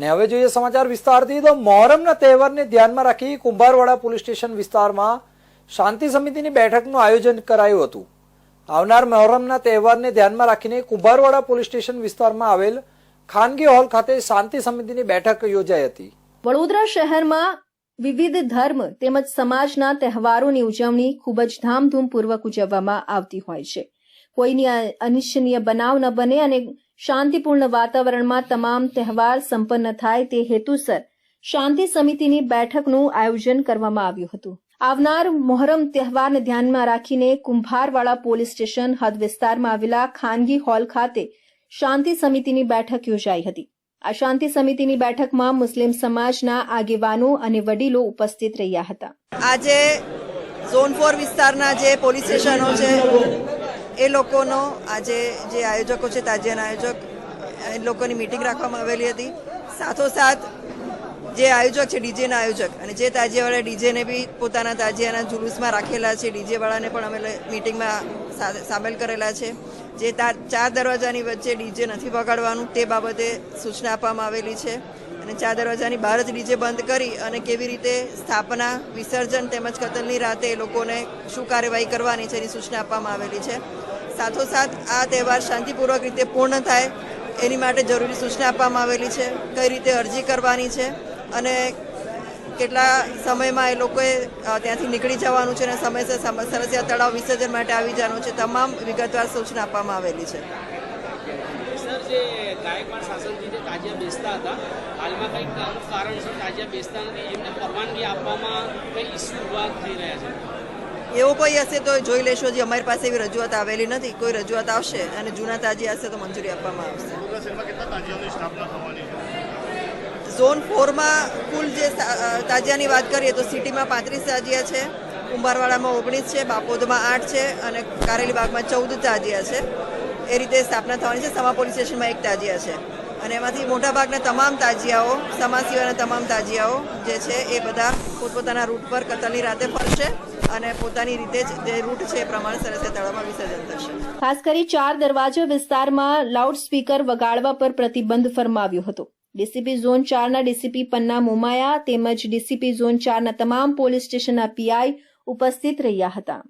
ને હવે જોઈએ સમાચાર વિસ્તારથી. તો મોહરમના તહેવારને ધ્યાનમાં રાખી કુંભારવાડા પોલીસ સ્ટેશન વિસ્તારમાં શાંતિ સમિતિની બેઠકનું આયોજન કરાયું હતું. આવનાર મોહરમના તહેવારને ધ્યાનમાં રાખીને કુંભારવાડા પોલીસ સ્ટેશન વિસ્તારમાં આવેલ ખાનગી હોલ ખાતે શાંતિ સમિતિની બેઠક યોજાઈ હતી. વડોદરા શહેરમાં વિવિધ ધર્મ તેમજ સમાજના તહેવારોની ઉજવણી ખૂબ જ ધામધૂમપૂર્વક ઉજવવામાં આવતી હોય છે. કોઈની અનિચ્છનીય બનાવ ન બને અને શાંતિપૂર્ણ વાતાવરણમાં તમામ તહેવાર સંપન્ન થાય તે હેતુસર શાંતિ સમિતિની બેઠકનું આયોજન કરવામાં આવ્યું હતું. આવનાર મોહરમ તહેવારને ધ્યાનમાં રાખીને કુંભારવાડા પોલીસ સ્ટેશન હદ વિસ્તારમાં આવેલા ખાનગી હોલ ખાતે શાંતિ સમિતિની બેઠક યોજાઈ હતી. આ શાંતિ સમિતિની બેઠકમાં મુસ્લિમ સમાજના આગેવાનો અને વડીલો ઉપસ્થિત રહ્યા હતા. આજે ઝોન ફોર વિસ્તારના જે પોલીસ સ્ટેશનો છે એ લોકોનો આજે જે આયોજકો છે, તાજિયાના આયોજક, એ લોકોની મિટિંગ રાખવામાં આવેલી હતી. સાથોસાથ જે આયોજક છે, ડીજેના આયોજક, અને જે તાજિયાવાળા ડીજેને બી પોતાના તાજિયાના જુલુસમાં રાખેલા છે, ડીજેવાળાને પણ અમે મિટિંગમાં સામેલ કરેલા છે. જે ચાર દરવાજાની વચ્ચે ડીજે નથી વગાડવાનું, તે બાબતે સૂચના આપવામાં આવેલી છે. અને ચાર દરવાજાની બહાર જ ડીજે બંધ કરી અને કેવી રીતે સ્થાપના, વિસર્જન તેમજ કતલની રાતે એ લોકોને શું કાર્યવાહી કરવાની છે એની સૂચના આપવામાં આવેલી છે. સાથોસાથ આ તહેવાર શાંતિપૂર્વક રીતે પૂર્ણ થાય એની માટે જરૂરી સૂચના આપવામાં આવેલી છે. કઈ રીતે અરજી કરવાની છે અને કેટલા સમયમાં એ લોકોએ ત્યાંથી નીકળી જવાનું છે અને સમયસર સમ- સરસિયા તળાવ વિસર્જન માટે આવી જવાનું છે. તમામ વિગતવાર સૂચના આપવામાં આવેલી છે. જે ગાયકવાડ શાસનથી જે તાજિયા બેસતા હતા હાલમાં કંઈક કારણસર તાજિયા બેસતા નથી એમને પરવાનગી આપવામાં કંઈ ઇસ્યુ ઊભા થઈ રહ્યા છે? એવું કોઈ હશે તો જોઈ લેશો જે અમારી પાસે એવી રજૂઆત આવેલી નથી કોઈ રજૂઆત આવશે અને જૂના તાજિયા હશે તો મંજૂરી આપવામાં આવશે. ઝોન ફોરમાં કુલ જે તાજિયાની વાત કરીએ તો સિટીમાં પાંત્રીસ તાજિયા છે કુંભારવાડામાં ઓગણીસ છે બાપોદમાં આઠ છે અને કારેલીબાગમાં ચૌદ તાજિયા છે. એ રીતે સ્થાપના થવાની છે. સમા પોલીસ સ્ટેશનમાં એક તાજિયા છે. અને એમાંથી મોટાભાગના તમામ તાજિયાઓ સમા સિવાયના તમામ તાજિયાઓ જે છે એ બધા પોતપોતાના રૂટ પર કતલની રાતે ફરશે અને પોતાની રીતે જ રૂટ છે એ પ્રમાણે સરસિયા તળાવમાં વિસર્જન થશે. ખાસ કરી ચાર દરવાજા વિસ્તારમાં લાઉડ સ્પીકર વગાડવા પર પ્રતિબંધ ફરમાવ્યો હતો. ડીસીપી ઝોન ચારના ડીસીપી પન્ના મોમાયા તેમજ ડીસીપી ઝોન ચારના તમામ પોલીસ સ્ટેશનના પીઆઈ ઉપસ્થિત રહ્યા હતા.